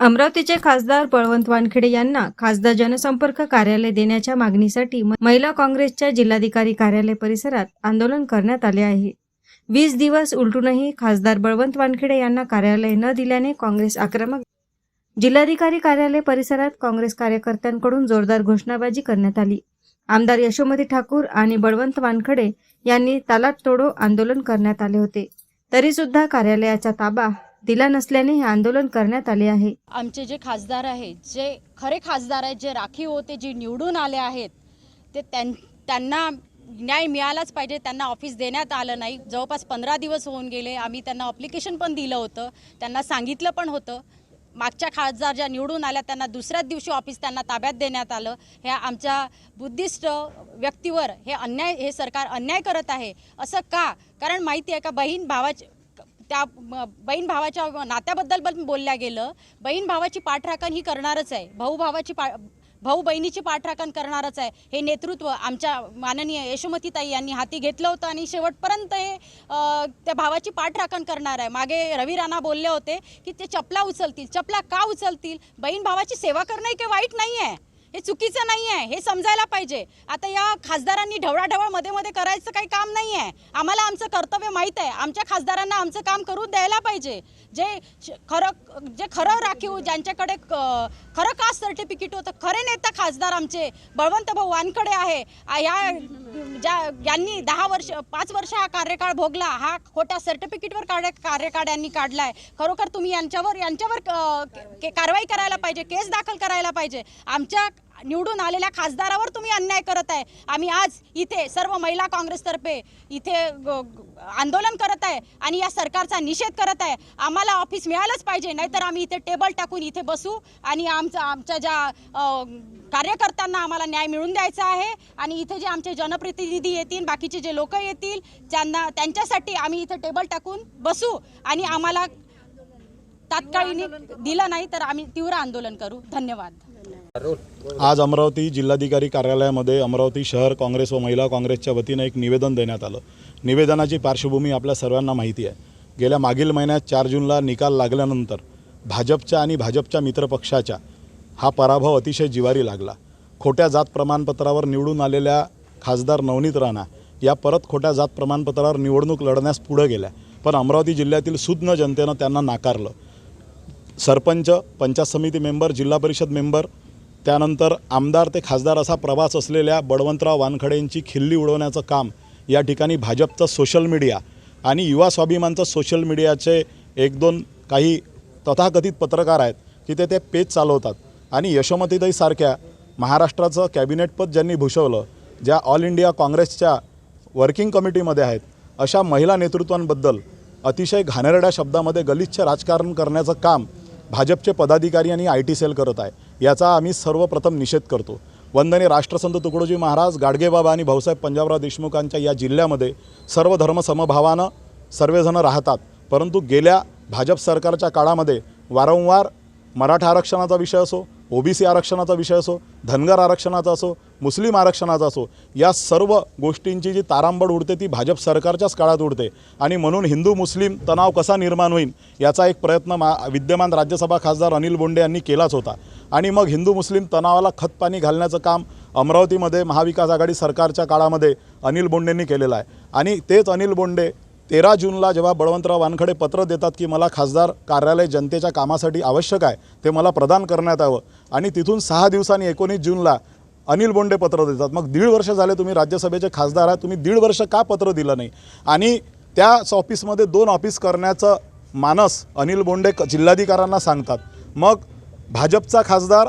अमरावतीचे खासदार बळवंत वानखेडे यांना खासदार जनसंपर्क कार्यालय देण्याच्या मागणीसाठी महिला काँग्रेसच्या जिल्हाधिकारी कार्यालय परिसरात आंदोलन करण्यात आले आहे. वीस दिवस उलटूनही खासदार बळवंत वानखेडे यांना कार्यालय न दिल्याने काँग्रेस आक्रमक जिल्हाधिकारी कार्यालय परिसरात काँग्रेस कार्यकर्त्यांकडून जोरदार घोषणाबाजी करण्यात आली. आमदार यशोमती ठाकूर आणि बळवंत वानखडे यांनी तालात तोडो आंदोलन करण्यात आले होते. तरी सुद्धा कार्यालयाचा ताबा दिला नसल्याने हे आंदोलन करण्यात आले आहे. आमचे जे खासदार आहेत जे खरे खासदार आहेत जे राखीव होते जे निवडून आले आहेत ते त्यां त्यांना न्याय मिळालाच पाहिजे त्यांना ऑफिस देण्यात आलं नाही. जवळपास पंधरा दिवस होऊन गेले आम्ही त्यांना अप्लिकेशन पण दिलं होतं त्यांना सांगितलं पण होतं. मागच्या खासदार ज्या निवडून आल्या त्यांना दुसऱ्याच दिवशी ऑफिस त्यांना ताब्यात देण्यात आलं. ह्या आमच्या बुद्धिस्ट व्यक्तीवर हे अन्याय हे सरकार अन्याय करत आहे असं का? कारण माहिती आहे का बहीण भावाचे त्या बहीण भावाच्या नात्याबद्दल पण बोलल्या गेलं. बहीण भावाची पाठराखण ही करणारच आहे. भाऊ भावाची पा भाऊ बहिणीची पाठराखण करणारच आहे. हे नेतृत्व आमच्या माननीय यशोमतीताई यांनी हाती घेतलं होतं आणि शेवटपर्यंत हे त्या भावाची पाठराखण करणार आहे. मागे रवी राणा बोलले होते की ते चपला उचलतील. चपला का उचलतील? बहीण भावाची सेवा करणं हे काही वाईट नाही आहे हे चुकीचं नाही आहे हे समजायला पाहिजे. आता या खासदारांनी ढवळाढवळमध्ये मध्ये करायचं काही काम नाही आहे आम्हाला आमचं कर्तव्य माहीत आहे. आमच्या खासदारांना आमचं काम करून द्यायला पाहिजे. जे श- खरं जे खरं राखीव ज्यांच्याकडे खरं कास्ट सर्टिफिकेट होतं खरे नेता खासदार आमचे बळवंत भाऊ वानकडे आहे. या ज्या यांनी दहा वर्ष पाच वर्ष हा कार्यकाळ भोगला हा खोट्या सर्टिफिकेटवर कार्य कार्यकाळ यांनी काढलाय. खरोखर तुम्ही यांच्यावर यांच्यावर के- कारवाई करायला पाहिजे केस दाखल करायला पाहिजे. आमच्या निवडून आलेल्या खासदारावर तुम्ही अन्याय करत आहे. आम्ही आज इथे सर्व महिला काँग्रेसतर्फे इथे आंदोलन करत आहे आणि या सरकारचा निषेध करत आहे. आम्हाला ऑफिस मिळालंच पाहिजे नाहीतर आम्ही इथे टेबल टाकून इथे बसू आणि आमच्या आमच्या ज्या कार्यकर्त्यांना आम्हाला न्याय मिळवून द्यायचा आहे आणि इथे जे आमचे जनप्रतिनिधी येतील बाकीचे जे लोक येतील त्यांना त्यांच्यासाठी आम्ही इथे टेबल टाकून बसू आणि आम्हाला तात्काळीने दिलं नाही तर आम्ही तीव्र आंदोलन करू. धन्यवाद. आज अमरावती जिल्हाधिकारी कार्यालयामध्ये अमरावती शहर काँग्रेस व महिला काँग्रेसच्या वतीनं एक निवेदन देण्यात आलं. निवेदनाची पार्श्वभूमी आपल्या सर्वांना माहिती आहे. गेल्या मागील महिन्यात चार जूनला निकाल लागल्यानंतर भाजपच्या आणि भाजपच्या मित्रपक्षाच्या हा पराभव अतिशय जिवारी लागला. खोट्या जात प्रमाणपत्रावर निवडून आलेल्या खासदार नवनीत राणा या परत खोट्या जात प्रमाणपत्रावर निवडणूक लढण्यास पुढं गेल्या. पण अमरावती जिल्ह्यातील सुज्ञ जनतेनं त्यांना नाकारलं. सरपंच पंचायत समिती मेंबर जिल्हा परिषद मेंबर त्यानंतर आमदार ते खासदार असा प्रवास असलेल्या बळवंतराव वानखडेंची खिल्ली उडवण्याचं काम या ठिकाणी भाजपचं सोशल मीडिया आणि युवा स्वाभिमानचं सोशल मीडियाचे एक दोन काही तथाकथित पत्रकार आहेत की ते ते पेज चालवतात. आणि यशोमतीताईसारख्या महाराष्ट्राचं कॅबिनेटपद ज्यांनी भूषवलं ज्या ऑल इंडिया काँग्रेसच्या वर्किंग कमिटीमध्ये आहेत अशा महिला नेतृत्वांबद्दल अतिशय घाणेरड्या शब्दामध्ये गलिच्छ राजकारण करण्याचं काम भाजपचे पदाधिकारी आणि आय टी सेल करत आहे. याचा आम्ही सर्वप्रथम निषेध करतो. वंदने राष्ट्रसंत तुकडोजी महाराज गाडगेबाबा आणि भाऊसाहेब पंजाबराव देशमुखांच्या या जिल्ह्यामध्ये सर्व धर्मसमभावानं सर्वजणं राहतात. परंतु गेल्या भाजप सरकारच्या काळामध्ये वारंवार मराठा आरक्षणाचा विषय असो ओबीसी आरक्षणाचा विषय असो धनगर आरक्षणाचा असो मुस्लिम आरक्षणाचा असो या सर्व गोष्टींची जी तारांबळ उडते ती भाजप सरकारच्याच काळात उडते. आणि म्हणून हिंदू मुस्लिम तणाव कसा निर्माण होईल याचा एक प्रयत्न मा विद्यमान राज्यसभा खासदार अनिल बोंडे यांनी केलाच होता. आणि मग हिंदू मुस्लिम तणावाला खतपाणी घालण्याचं काम अमरावतीमध्ये महाविकास आघाडी सरकारच्या काळामध्ये अनिल बोंडेंनी केलेलं आहे. आणि तेच अनिल बोंडे तेरा जूनला जेव्हा बळवंतराव वानखडे पत्र देतात की मला खासदार कार्यालय जनतेच्या कामासाठी आवश्यक आहे ते मला प्रदान करण्यात यावं. आणि तिथून सहा दिवसांनी एकोणीस जूनला अनिल बोंडे पत्र देतात. मग दीड वर्ष झाले तुम्ही राज्यसभेचे खासदार आहात तुम्ही दीड वर्ष का पत्र दिलं नाही? आणि त्याच ऑफिसमध्ये दोन ऑफिस करण्याचं मानस अनिल बोंडे क- जिल्हाधिकाऱ्यांना सांगतात. मग भाजपचा खासदार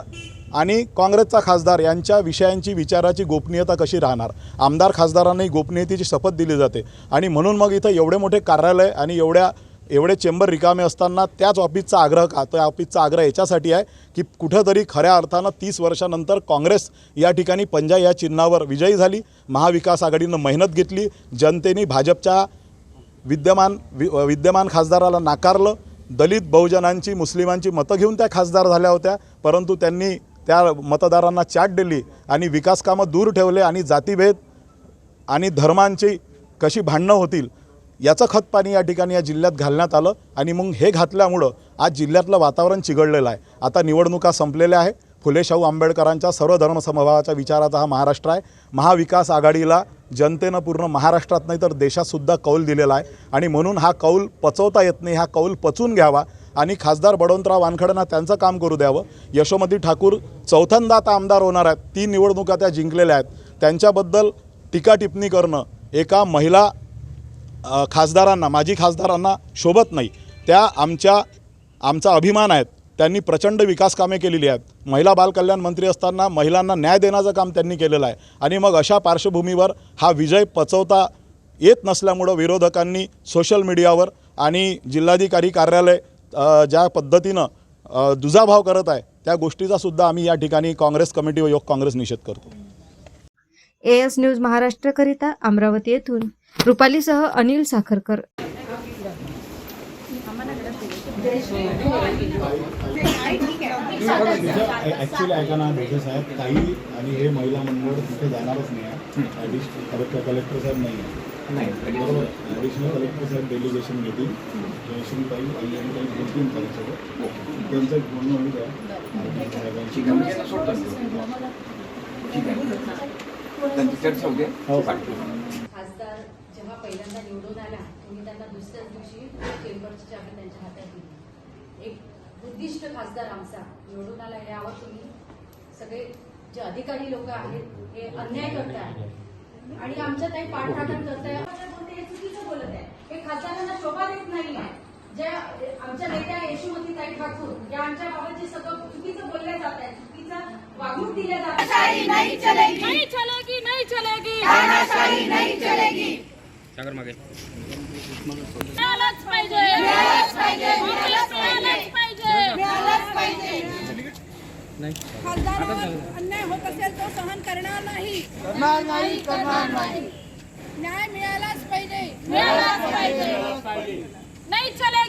आणि काँग्रेसचा खासदार यांच्या विषयांची विचाराची गोपनीयता कशी राहणार? आमदार खासदारांनाही गोपनीयतेची शपथ दिली जाते. आणि म्हणून मग इथं एवढे मोठे कार्यालय आणि एवढ्या एवढे चेंबर रिकामे असताना त्याच ऑफिसचा आग्रह का त्या ऑफिसचा आग्रह याच्यासाठी आहे की कुठंतरी खऱ्या अर्थानं तीस वर्षानंतर काँग्रेस या ठिकाणी पंजा या चिन्हावर विजयी झाली. महाविकास आघाडीनं मेहनत घेतली. जनतेने भाजपच्या विद्यमान वि विद्यमान खासदाराला नाकारलं. दलित बहुजनांची मुस्लिमांची मतं घेऊन त्या खासदार झाल्या होत्या. परंतु त्यांनी त्या मतदारांना चाट दिली आणि विकास कामं दूर ठेवले आणि जातीभेद आणि धर्मांची कशी भांडणं होतील याचं खतपाणी या ठिकाणी या जिल्ह्यात घालण्यात आलं आणि मग हे घातल्यामुळं आज जिल्ह्यातलं वातावरण चिघळलेलं आहे. आता निवडणुका संपलेल्या आहे फुले शाहू आंबेडकरांच्या सर्व धर्मसमभावाच्या विचाराचा हा महाराष्ट्र आहे. महाविकास आघाडीला जनतेनं पूर्ण महाराष्ट्रात नाही तर देशातसुद्धा कौल दिलेला आहे. आणि म्हणून हा कौल पचवता येत नाही हा कौल पचून घ्यावा आणि खासदार बडवंतराव वानखडेंना त्यांचं काम करू द्यावं. यशोमती ठाकूर चौथ्यांदा आता आमदार होणार आहेत. तीन निवडणुका त्या जिंकलेल्या आहेत. त्यांच्याबद्दल टीका टिप्पणी करणं एका महिला खासदारांना माजी खासदारांना शोभत नाही. त्या आमच्या आमचा अभिमान आहेत. त्यांनी प्रचंड विकास कामे केलेली आहेत. महिला बालकल्याण मंत्री असताना महिलांना न्याय देण्याचं काम त्यांनी केलेलं आहे. आणि मग अशा पार्श्वभूमीवर हा विजय पचवता येत नसल्यामुळं विरोधकांनी सोशल मीडियावर आणि जिल्हाधिकारी कार्यालय ज्या पद्धतीनं दुजाभाव करत आहे त्या गोष्टीचा सुद्धा आम्ही या ठिकाणी काँग्रेस कमिटी व योग काँग्रेस निषेध करतो. एएस न्यूज महाराष्ट्रकरिता अमरावती येथून. रुपालीसह अनिल साखरकर. ॲक्च्युली ऐका ना भेटे साहेब ताई आणि हे महिला मंडळ तिथे जाणारच नाही आहे. कलेक्टर कलेक्टर साहेब नाही आहे. बरोबर? ॲडिशनल कलेक्टर साहेब डेलिगेशन घेतील. जयश्री ताई आई आणि काही बोलतील त्यांच्यासोबत त्यांचं एक बोलणं होईल का? साहेबांशी त्यांची चर्चा होते हो. पहिल्यांदा निवडून आला तुम्ही त्यांना दुसऱ्याच दिवशी चेंबरची चाबी त्यांच्या हातात दिली. एक बुद्धिस्ट खासदार आमचा निवडून आला यावर तुम्ही सगळे जे अधिकारी लोक आहेत हे अन्याय करताय. आणि आमच्या काही पाठराखण करताय. चुकीचं बोलत आहे. हे खासदारांना शोभा देत नाही आहे ज्या आमच्या नेत्या यशोमती ताई ठाकूर या आमच्या बाबत जे सगळं चुकीचं बोलल्या जात आहे चुकीचं वागणूक दिल्या जात नहीं चलेगी. नहीं चलेगी नहीं चलेगी. नहीं चलेगी. पाहिजे. खासदारावर अन्याय होत असेल तो सहन करणार नाही. नाही करणार नाही. न्याय मिळालाच पाहिजे. मिळालंच पाहिजे. नहीं चलेगी